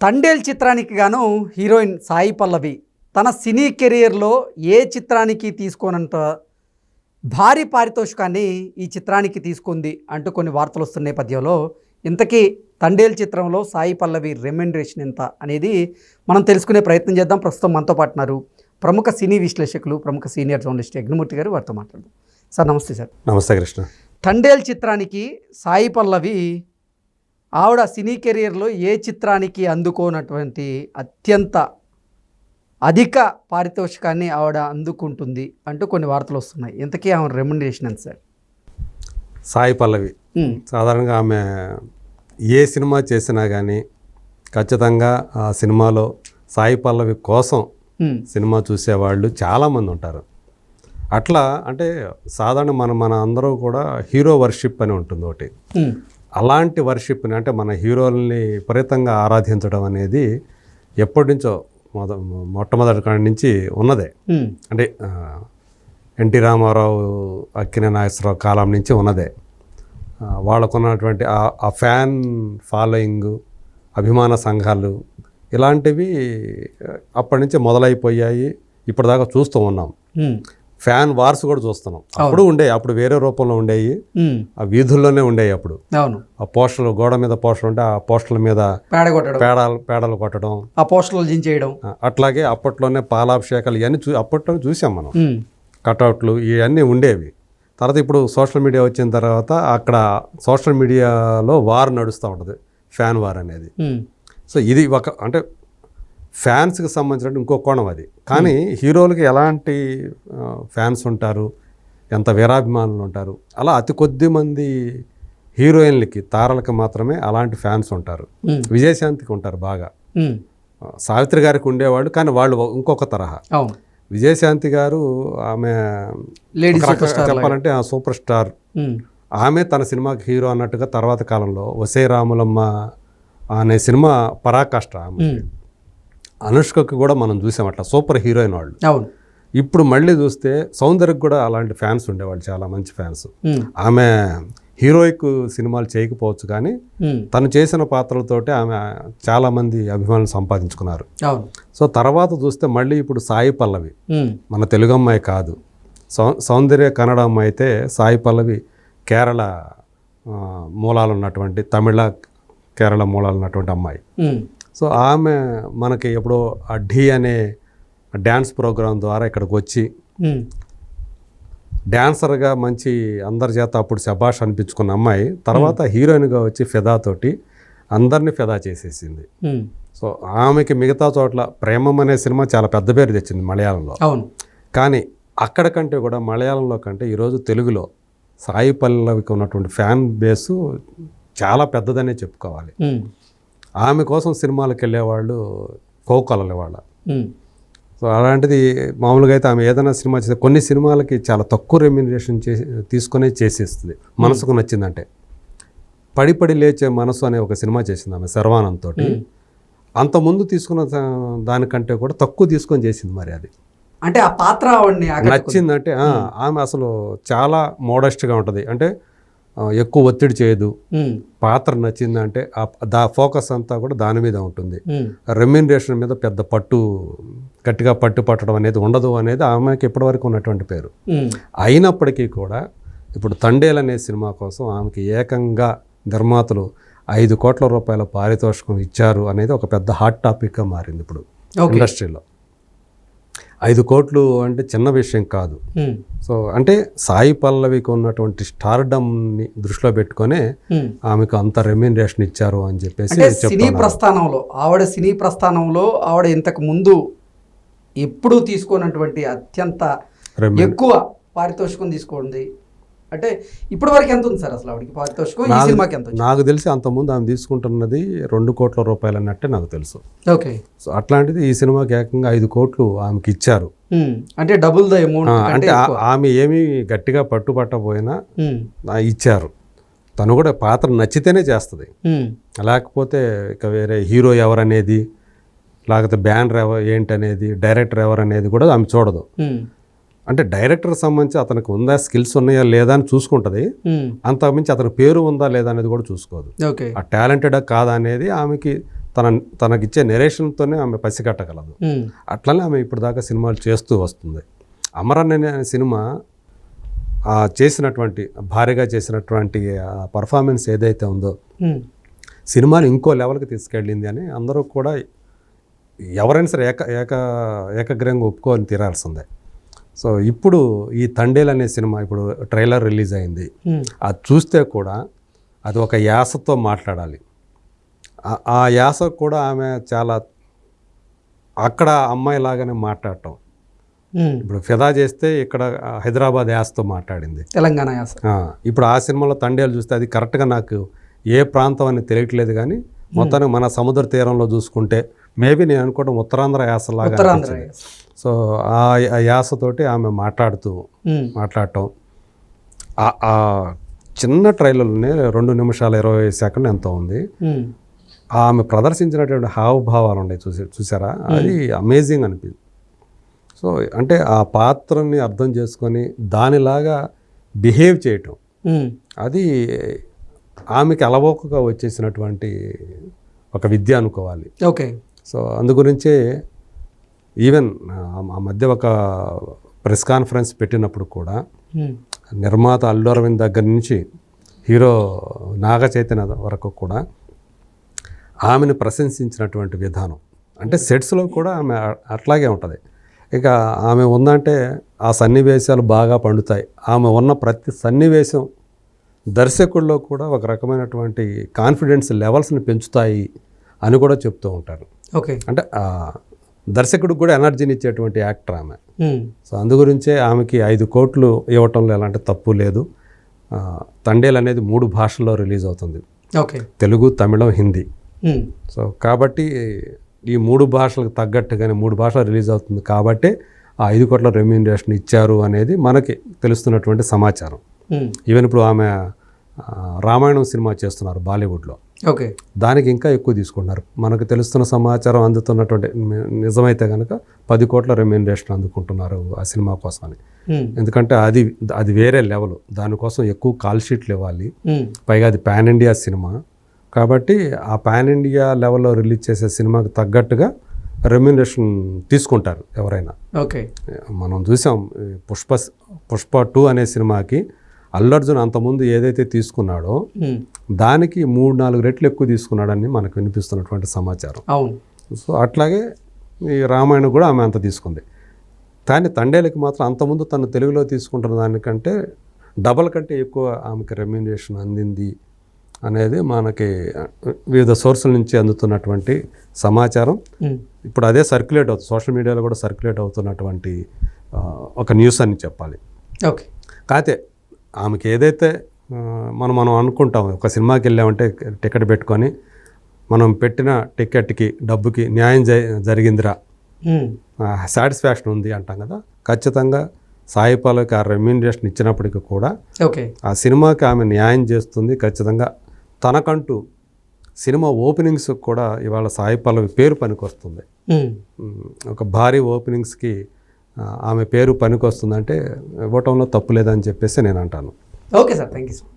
తండేల్ చిత్రానికి గాను హీరోయిన్ సాయి పల్లవి తన సినీ కెరియర్లో ఏ చిత్రానికి తీసుకోనంత భారీ పారితోషికాన్ని ఈ చిత్రానికి తీసుకుంది అంటూ కొన్ని వార్తలు వస్తున్న నేపథ్యంలో ఇంతకీ తండేల్ చిత్రంలో సాయి పల్లవి రెమ్యునరేషన్ ఎంత అనేది మనం తెలుసుకునే ప్రయత్నం చేద్దాం. ప్రస్తుతం మనతో పాటు ఉన్నారు ప్రముఖ సినీ విశ్లేషకులు ప్రముఖ సీనియర్ జర్నలిస్ట్ యజ్ఞమూర్తి గారు. వారితో మాట్లాడదాం. సార్ నమస్తే సార్. నమస్తే కృష్ణ. తండేల్ చిత్రానికి సాయి పల్లవి ఆవిడ సినీ కెరియర్లో ఏ చిత్రానికి అందుకోనటువంటి అత్యంత అధిక పారితోషికాన్ని ఆవిడ అందుకుంటుంది అంటూ కొన్ని వార్తలు వస్తున్నాయి. ఇంతకీ ఆమె రెమ్యునరేషన్ ఎంత సార్? సాయి పల్లవి. సాధారణంగా ఆమె ఏ సినిమా చేసినా కానీ ఖచ్చితంగా ఆ సినిమాలో సాయి పల్లవి కోసం సినిమా చూసేవాళ్ళు చాలామంది ఉంటారు. అట్లా అంటే సాధారణ మన మన అందరూ కూడా హీరో వర్షిప్ అని ఉంటుంది ఒకటి. అలాంటి వర్షిప్ని అంటే మన హీరోల్ని విపరీతంగా ఆరాధించడం అనేది ఎప్పటి నుంచో మొద మొట్టమొదటి కాడి నుంచి ఉన్నదే. అంటే ఎన్టీ రామారావు అక్కినే నాగేశ్వరరావు కాలం నుంచి ఉన్నదే. వాళ్ళకున్నటువంటి ఆ- ఫ్యాన్ ఫాలోయింగ్ అభిమాన సంఘాలు ఇలాంటివి అప్పటి నుంచి మొదలైపోయాయి. ఇప్పటిదాకా చూస్తూ ఉన్నాం. ఫ్యాన్ వార్స్ కూడా చూస్తున్నాం. అప్పుడు ఉండేవి అప్పుడు వేరే రూపంలో ఉండేవి ఆ వీధుల్లోనే ఉండేవి అప్పుడు. అవును. ఆ పోస్టర్లు గోడ మీద పోస్టర్లు ఉంటే ఆ పోస్టర్ల మీద పేడ కొట్టడం. పేడలు పేడలు కొట్టడం. ఆ పోస్టర్లు దించేయడం ఆ, అట్లాగే అప్పట్లోనే పాలాభిషేకాలు ఇవన్నీ చూ అప్పట్లోనే చూసాం మనం. కటౌట్లు ఇవన్నీ ఉండేవి. తర్వాత ఇప్పుడు సోషల్ మీడియా వచ్చిన తర్వాత అక్కడ సోషల్ మీడియాలో వార్ నడుస్తూ ఉంటుంది ఫ్యాన్ వార్ అనేది. సో ఇది ఒక అంటే ఫ్యాన్స్కి సంబంధించిన ఇంకో కోణం అది. కానీ హీరోలకి ఎలాంటి ఫ్యాన్స్ ఉంటారు? ఎంత వీరాభిమానులు ఉంటారు? అలా అతి కొద్ది మంది హీరోయిన్లకి తారలకి మాత్రమే అలాంటి ఫ్యాన్స్ ఉంటారు. విజయశాంతికి ఉంటారు బాగా. సావిత్రి గారికి ఉండేవాళ్ళు కానీ వాళ్ళు ఇంకొక తరహా. విజయశాంతి గారు ఆమె. చెప్పాలంటే ఆ సూపర్ స్టార్ ఆమె తన సినిమాకి హీరో అన్నట్టుగా తర్వాత కాలంలో వసే రాములమ్మ అనే సినిమా పరాకాష్ట ఆమె అనుష్కకి కూడా మనం చూసాం అట్లా సూపర్ హీరోయిన్ వాళ్ళు. అవును. ఇప్పుడు మళ్ళీ చూస్తే సౌందర్యకి కూడా అలాంటి ఫ్యాన్స్ ఉండేవాళ్ళు చాలా మంచి ఫ్యాన్స్. ఆమె హీరోయిక్ సినిమాలు చేయకపోవచ్చు కానీ తను చేసిన పాత్రలతోటి ఆమె చాలామంది అభిమానులు సంపాదించుకున్నారు. సో తర్వాత చూస్తే మళ్ళీ ఇప్పుడు సాయి పల్లవి. మన తెలుగు అమ్మాయి కాదు. సౌ సౌందర్య కన్నడ అమ్మాయి అయితే సాయి పల్లవి కేరళ మూలాలు ఉన్నటువంటి తమిళ కేరళ మూలాలు ఉన్నటువంటి అమ్మాయి సో ఆమె మనకి ఎప్పుడో ఆ ఢీ అనే డ్యాన్స్ ప్రోగ్రాం ద్వారా ఇక్కడికి వచ్చి డ్యాన్సర్గా మంచి అందరి చేత అప్పుడు శబాష్ అనిపించుకున్న అమ్మాయి తర్వాత హీరోయిన్గా వచ్చి ఫిదా తోటి అందరినీ ఫిదా చేసేసింది. సో ఆమెకి మిగతా చోట్ల ప్రేమం అనే సినిమా చాలా పెద్ద పేరు తెచ్చింది మలయాళంలో. అవును. కానీ అక్కడ కంటే కూడా మలయాళంలో కంటే ఈరోజు తెలుగులో సాయి పల్లవికి ఉన్నటువంటి ఫ్యాన్ బేసు చాలా పెద్దదనే చెప్పుకోవాలి. ఆమె కోసం సినిమాలకు వెళ్ళేవాళ్ళు కోకొలల వాళ్ళ సో అలాంటిది మామూలుగా అయితే ఆమె ఏదైనా సినిమా చేస్తే కొన్ని సినిమాలకి చాలా తక్కువ రెమ్యునరేషన్ చేసి తీసుకొని చేసేస్తుంది. మనసుకు నచ్చిందంటే. పడి పడి లేచే మనసు అనే ఒక సినిమా చేసింది ఆమె శర్వానంద్ తోటి. అంత ముందు తీసుకున్న దానికంటే కూడా తక్కువ తీసుకొని చేసింది మరి అది. అంటే ఆ పాత్ర. నచ్చిందంటే ఆమె అసలు చాలా మోడెస్ట్గా ఉంటుంది. అంటే ఎక్కువ ఒత్తిడి చేయదు. పాత్ర నచ్చిందంటే ఆ దా ఫోకస్ అంతా కూడా దాని మీద ఉంటుంది. రెమ్యునరేషన్ మీద పెద్ద పట్టు గట్టిగా పట్టు పట్టడం అనేది ఉండదు అనేది ఆమెకి ఇప్పటివరకు ఉన్నటువంటి పేరు. అయినప్పటికీ కూడా ఇప్పుడు తండేల్ అనే సినిమా కోసం ఆమెకి ఏకంగా నిర్మాతలు ఐదు కోట్ల రూపాయల పారితోషికం ఇచ్చారు అనేది ఒక పెద్ద హాట్ టాపిక్గా మారింది ఇప్పుడు ఇండస్ట్రీలో. ఐదు కోట్లు అంటే చిన్న విషయం కాదు. సో అంటే సాయి పల్లవికి ఉన్నటువంటి స్టార్డమ్ని దృష్టిలో పెట్టుకొనే. ఆమెకు అంత రెమ్యునరేషన్ ఇచ్చారు అని చెప్పేసి సినీ ప్రస్థానంలో ఆవిడ సినీ ప్రస్థానంలో ఆవిడ ఇంతకు ముందు ఎప్పుడూ తీసుకోనటువంటి అత్యంత ఎక్కువ పారితోషికం తీసుకోండి అంటే ఇప్పటి వరకు ఎంత ఉంది సార్ అసలు ఆవిడకి? పారితోషికం? ఈ నాకు- సినిమాకి ఎంత నాకు తెలిసి అంతకుముందు ఆమె తీసుకుంటున్నది రెండు కోట్ల రూపాయలు అన్నట్టే నాకు తెలుసు. ఓకే. సో అట్లాంటిది ఈ సినిమాకి ఏకంగా ఐదు కోట్లు ఆమెకి ఇచ్చారు. అంటే డబుల్ ద అమౌంట్ అంటే. ఆమె ఏమీ గట్టిగా ఆ, ఇచ్చారు. తను కూడా పాత్ర నచ్చితేనే చేస్తుంది. లేకపోతే ఇక వేరే హీరో ఎవరనేది లేకపోతే బ్యానర్ ఎవ ఏంటనేది డైరెక్టర్ ఎవరనేది కూడా ఆమె చూడదు. అంటే డైరెక్టర్ సంబంధించి అతనికి ఉందా స్కిల్స్ ఉన్నాయా లేదా అని చూసుకుంటుంది. అంతకుమించి అతని పేరు ఉందా లేదా అనేది కూడా చూసుకోదు. ఆ టాలెంటెడా కాదా అనేది ఆమెకి తన తనకిచ్చే నెరేషన్తోనే ఆమె పసిగట్టగలదు అట్లనే ఆమె ఇప్పుడు దాకా సినిమాలు చేస్తూ వస్తుంది. అమరన్ అనే సినిమా ఆ చేసినటువంటి భారీగా చేసినటువంటి ఆ పర్ఫార్మెన్స్ ఏదైతే ఉందో సినిమాని ఇంకో లెవెల్కి తీసుకెళ్ళింది అని అందరూ కూడా ఎవరైనా సరే ఏక ఏక ఏకగ్రంగా ఒప్పుకొని తీరాల్సిందే. సో ఇప్పుడు ఈ తండేల్ అనే సినిమా ఇప్పుడు ట్రైలర్ రిలీజ్ అయింది. అది చూస్తే కూడా అది ఒక యాసతో మాట్లాడాలి. ఆ- యాస కూడా ఆమె చాలా అక్కడ అమ్మాయి లాగానే మాట్లాడటం. ఇప్పుడు ఫిదా చేస్తే ఇక్కడ హైదరాబాద్ యాసతో మాట్లాడింది. తెలంగాణ యాస. ఇప్పుడు ఆ సినిమాలో తండేలు చూస్తే అది కరెక్ట్గా నాకు ఏ ప్రాంతం అని తెలియట్లేదు కానీ మొత్తానికి మన సముద్ర తీరంలో చూసుకుంటే మేబీ నేను అనుకోవడం ఉత్తరాంధ్ర యాసలాగా. సో ఆ యాసతోటి ఆమె మాట్లాడుతూ మాట్లాడటం. ఆ- చిన్న ట్రైలర్లోనే రెండు నిమిషాల ఇరవై సెకండ్ ఎంతో ఉంది. ఆమె ప్రదర్శించినటువంటి హావభావాలు ఉన్నాయి చూసి చూసారా? అది అమేజింగ్ అనిపించింది. సో అంటే ఆ పాత్రని అర్థం చేసుకొని దానిలాగా బిహేవ్ చేయటం. అది ఆమెకి అలవోకగా వచ్చేసినటువంటి ఒక విద్య అనుకోవాలి. ఓకే. సో అందుగురించే ఈవెన్ ఆ మధ్య ఒక ప్రెస్ కాన్ఫరెన్స్ పెట్టినప్పుడు కూడా నిర్మాత అల్లు అరవింద్ దగ్గర నుంచి హీరో నాగ చైతన్య వరకు కూడా ఆమెను ప్రశంసించినటువంటి విధానం. అంటే సెట్స్లో కూడా ఆమె అట్లాగే ఉంటుంది. ఇక ఆమె ఉందంటే ఆ సన్నివేశాలు బాగా పండుతాయి. ఆమె ఉన్న ప్రతి సన్నివేశం దర్శకుల్లో కూడా ఒక రకమైనటువంటి కాన్ఫిడెన్స్ లెవెల్స్ని పెంచుతాయి అని కూడా చెప్తూ ఉంటారు. ఓకే. అంటే దర్శకుడికి కూడా ఎనర్జీని ఇచ్చేటువంటి యాక్టర్ ఆమె. సో అందుగురించే ఆమెకి ఐదు కోట్లు ఇవ్వటంలో ఎలాంటి తప్పు లేదు. తండేల్ అనేది మూడు భాషల్లో రిలీజ్ అవుతుంది. ఓకే. తెలుగు తమిళం హిందీ. సో కాబట్టి ఈ మూడు భాషలకు తగ్గట్టుగానే మూడు భాషలు రిలీజ్ అవుతుంది కాబట్టి ఆ ఐదు కోట్ల రెమ్యూనరేషన్ ఇచ్చారు అనేది మనకి తెలుస్తున్నటువంటి సమాచారం. ఈవెన్ ఇప్పుడు ఆమె రామాయణం సినిమా చేస్తున్నారు బాలీవుడ్లో. ఓకే. దానికి ఇంకా ఎక్కువ తీసుకుంటున్నారు మనకు తెలుస్తున్న సమాచారం అందుతున్నటువంటి నిజమైతే కనుక పది కోట్ల రెమ్యూనరేషన్ అందుకుంటున్నారు ఆ సినిమా కోసం అని ఎందుకంటే అది అది వేరే లెవెల్. దానికోసం ఎక్కువ కాల్ షీట్లు ఇవ్వాలి. పైగా అది పాన్ ఇండియా సినిమా. కాబట్టి ఆ పాన్ ఇండియా లెవెల్లో రిలీజ్ చేసే సినిమాకి తగ్గట్టుగా రెమ్యూనరేషన్ తీసుకుంటారు ఎవరైనా. ఓకే. మనం చూసాం పుష్ప పుష్ప టూ అనే సినిమాకి అల్లర్జున్ అంతకుముందు ఏదైతే తీసుకున్నాడో దానికి మూడు నాలుగు రెట్లు ఎక్కువ తీసుకున్నాడని మనకు వినిపిస్తున్నటువంటి సమాచారం. అవును. సో అట్లాగే ఈ రామాయణం కూడా ఆమె అంత తీసుకుంది. కానీ తండేలకి మాత్రం అంతకుముందు తను తెలుగులో తీసుకుంటున్న దానికంటే డబల్ కంటే ఎక్కువ ఆమెకి రెమ్యూనరేషన్ అందింది అనేది మనకి వివిధ సోర్సుల నుంచి అందుతున్నటువంటి సమాచారం. ఇప్పుడు అదే సర్క్యులేట్ అవుతుంది సోషల్ మీడియాలో కూడా సర్క్యులేట్ అవుతున్నటువంటి ఒక న్యూస్ అని చెప్పాలి. ఓకే. కాకపోతే ఆమెకి ఏదైతే మనం మనం అనుకుంటాం ఒక సినిమాకి వెళ్ళామంటే టికెట్ పెట్టుకొని మనం పెట్టిన టికెట్కి డబ్బుకి న్యాయం జ- జరిగిందిరా. సాటిస్ఫాక్షన్ ఉంది అంటాం కదా. ఖచ్చితంగా సాయి పల్లవికి ఆ రెమ్యూనరేషన్ ఇచ్చినప్పటికీ కూడా ఓకే. ఆ సినిమాకి ఆమె న్యాయం చేస్తుంది ఖచ్చితంగా. తనకంటూ సినిమా ఓపెనింగ్స్ కూడా ఇవాళ సాయి పల్లవి పేరు పనికొస్తుంది. ఒక భారీ ఓపెనింగ్స్కి ఆమె పేరు పనికొస్తుందంటే ఇవ్వటంలో తప్పు లేదని చెప్పేసి నేను అంటాను. Okay sir thank you sir.